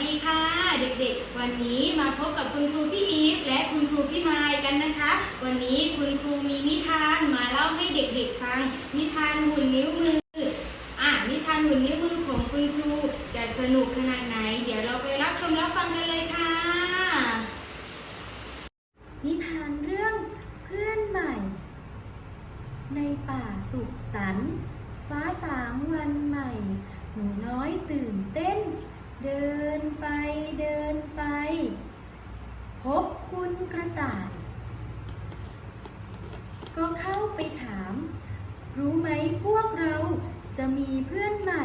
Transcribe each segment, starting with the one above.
วัสดีค่ะเด็กๆ วันนี้มาพบกับคุณครูพี่อีฟและคุณครูพี่ไมายกันนะคะ วันนี้คุณครูมีนิทานมาเล่าให้เด็กๆฟัง นิทานหุ่นนิ้วมืออะนิทานหุ่นนิ้วมือของคุณครูจะสนุกขนาดไหน เดี๋ยวเราไปรับชมรับฟังกันเลยค่ะ นิทานเรื่องเพื่อนใหม่ ในป่าสุขสันต์ฟ้าสางวันใหม่ หนูน้อยตื่นเต้น พบคุณกระต่าย ก็เข้าไปถาม รู้ไหมพวกเราจะมีเพื่อนใหม่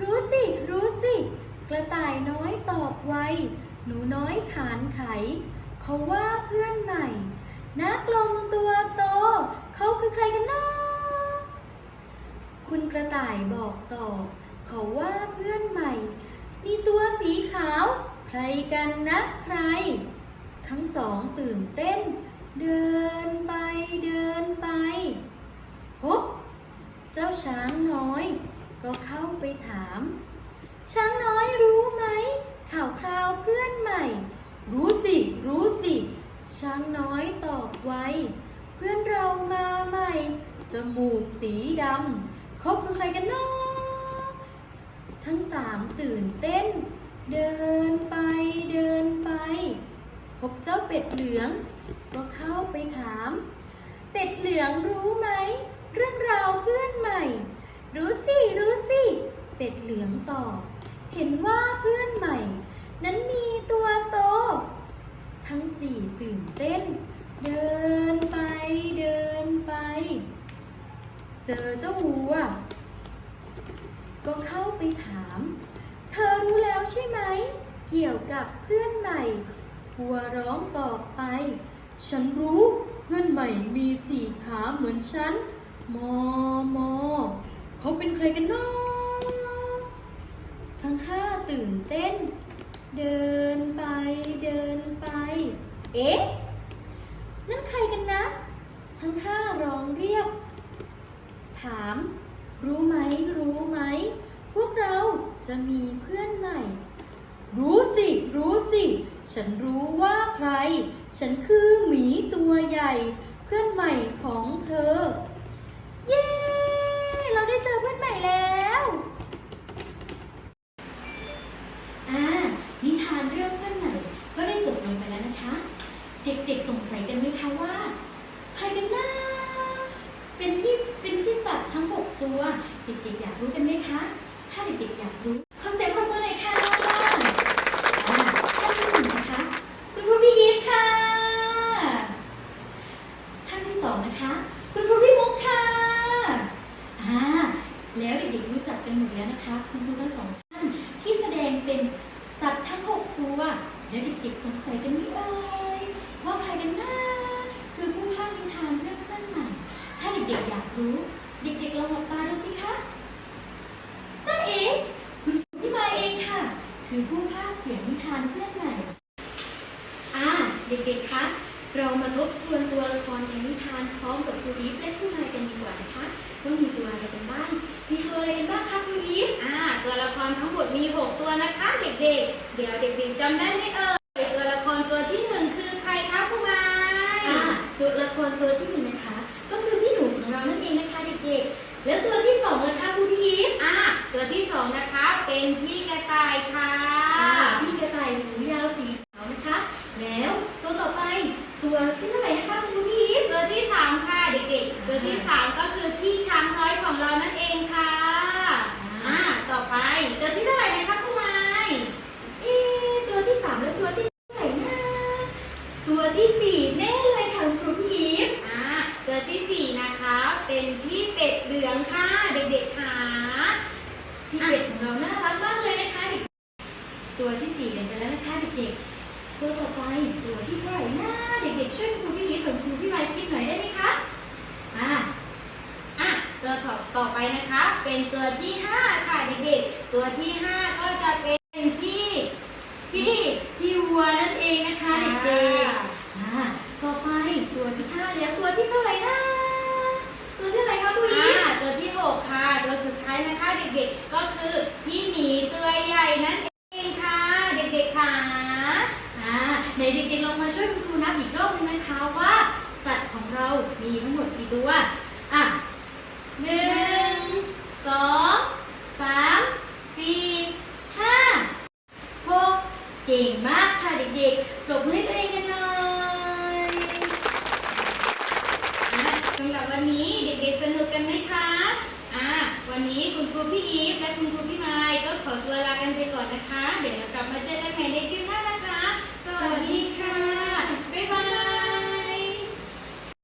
รู้สิ รู้สิ กระต่ายน้อยตอบไว หนูน้อยขานไข เขาว่าเพื่อนใหม่ นักลมตัวโต เขาคือใครกันนะคุณกระต่ายบอกต่อ เขาว่าเพื่อนใหม่ มีตัวสีขาว ใครกันนะใคร ทั้งสองตื่นเต้น เดินไปเดินไปพบเจ้าช้างน้อย ก็เข้าไปถาม ช้างน้อยรู้ไหม ข่าวคราวเพื่อนใหม่ รู้สิ รู้สิ ช้างน้อยตอบไวเพื่อนเรามาใหม่ จมูกสีดำเขาคือใครกันเนาะทั้งสามตื่นเต้น เดินไปเดินไป พบเจ้าเป็ดเหลือง ก็เข้าไปถาม เป็ดเหลืองรู้ไหม เรื่องราวเพื่อนใหม่ รู้สิ รู้สิ เป็ดเหลืองตอบ เห็นว่าเพื่อนใหม่ นั้นมีตัวโต ทั้งสี่ตื่นเต้น เดินไปเดินไป เจอเจ้าวัว ก็เข้าไปถาม เธอรู้แล้วใช่ไหม เกี่ยวกับเพื่อนใหม่ วัวร้องต่อไป ฉันรู้เพื่อนใหม่มีสี่ขาเหมือนฉัน มอมอเขาเป็นใครกันเนาะทั้งห้าตื่นเต้น เดินไปเดินไป เอ๊ะ นั่นใครกันนะ ทั้งห้าร้องเรียก ถาม รู้ไหมรู้ไหม พวกเราจะมีเพื่อนใหม่ รู้สิ รู้สิ ฉันรู้ว่าใคร ฉันคือหมีตัวใหญ่ เพื่อนใหม่ของเธอ เย้ เราได้เจอเพื่อนใหม่แล้วอ่านิทานเรื่องเพื่อนใหม่ ก็ได้จบลงไปแล้วนะคะ เด็กๆสงสัยกันไหมคะว่า ใครกันนะเป็นพี่เป็นพี่สัตว์ทั้งหกตัว เด็กๆอยากรู้กันไหมคะ ถ้าเด็กๆอยากรู้ ขอเสียงปรบมือหน่อยค่ะอ่าท่านที่หนึ่งนะคะ คุณครูพี่ยิปค่ะ ท่านที่สองนะคะ คุณครูพี่มุกค่ะ อ่า แล้วเด็ กันหมดแล้วนะคะ คุณครูทั้งสองท่านที่แสดงเป็นสัตว์ทั้งหกตัว แล้วเด็กๆสงสัยกันไหมเอ่ยว่าใครกันนะคือผู้พากย์นิทานเรื่องต้นใหม่ถ้าเด็กๆอยากรู้ เด็กๆลองหลับตาดูสิคะตาเอ๋คุณครูพี่มาเองค่ะ คือผู้พากย์เสียงนิทานเพื่อนใหม่ อ่า เด็กๆ คะ เรามาทบทวนตัวละครในนิทานพร้อมกับครูอีฟและผู้นายกันดีกว่านะคะว่ามีตัวอะไรกันบ้าง มีตัวอะไรกันบ้างคะครูอีฟอ่า ตัวละครทั้งหมดมี 6 ตัวนะคะ เด็กๆ เดี๋ยวเด็กๆจำได้ไหมเอ่ยตัวละครตัวที่หนึ่งคือใครคะผู้ไม้อ่าตัวละครตัวที่หนึ่งนะคะ ก็คือพี่หนูของเรานั่นเองนะคะเด็กๆ แล้วตัวที่สองล่ะคะครูอีฟอ่า ตัวที่สองนะคะเป็นพี่กระต่ายค่ะ อ่าพี่กระต่ายหูยาวสีขาวนะคะ แล้วตัวต่อไป ตัวที่เท่าไหร่นะคะครูอีฟ ตัวที่สามค่ะเด็กๆ ตัวที่สามก็คือพี่ช้างน้อยของเรานั่นเองค่ะ อ่า ต่อไป ตัวที่เท่าไหร่นะคะผู้ไม้ เอ๊ะตัวที่สามแล้วตัวที่เท่าไหร่นะตัวที่สี่แน่เลยค่ะคุณครูพี่อีฟ อ่า ตัวที่สี่นะคะ เป็นพี่เป็ดเหลืองค่ะ เด็กๆค่ะ พี่เป็ดของเราน่ารักมากเลยนะคะเด็ก ตัวที่สี่กันไปแล้วนะคะเด็กๆ ตัวต่อไปตัวที่เท่าไหร่นะเด็กๆช่วยครูพี่อีฟกับครูพี่ไรคิดหน่อยได้ไหมคะอ่าอะตัวต่อต่อไปนะคะ เป็นตัวที่ห้าค่ะเด็กๆ ตัวที่ห้าก็จะเป็นพี่พี่พี่วัวนั่นเองนะคะเด็กๆอ่าต่อไปตัวที่ห้าแล้วตัวที่เท่าไหร่นะตัวที่เท่าไหร่คะครูอีอ่าฟตัวที่หกค่ะ ตัวสุดท้ายนะคะเด็กๆ ก็คือพี่หมีตัวใหญ่นั่นเอง ในเด็กๆลองมาช่วยคุณครูนับอีกรอบนึงนะคะว่า สัตว์ของเรามีทั้งหมดกี่ตัว อะหนึ่งสองสามสี่ห้าหกเก่งมากค่ะเด็กๆปรบมือให้ตัวเองกันหน่อยนะสำหรับวันนี้เด็กๆสนุกกันไหมคะอะวันนี้คุณครูพี่อีฟและคุณครูพี่ไมค์ก็ขอตัวลากันไปก่อนนะคะ เดี๋ยวเรากลับมาเจอกันใหม่ในคลิป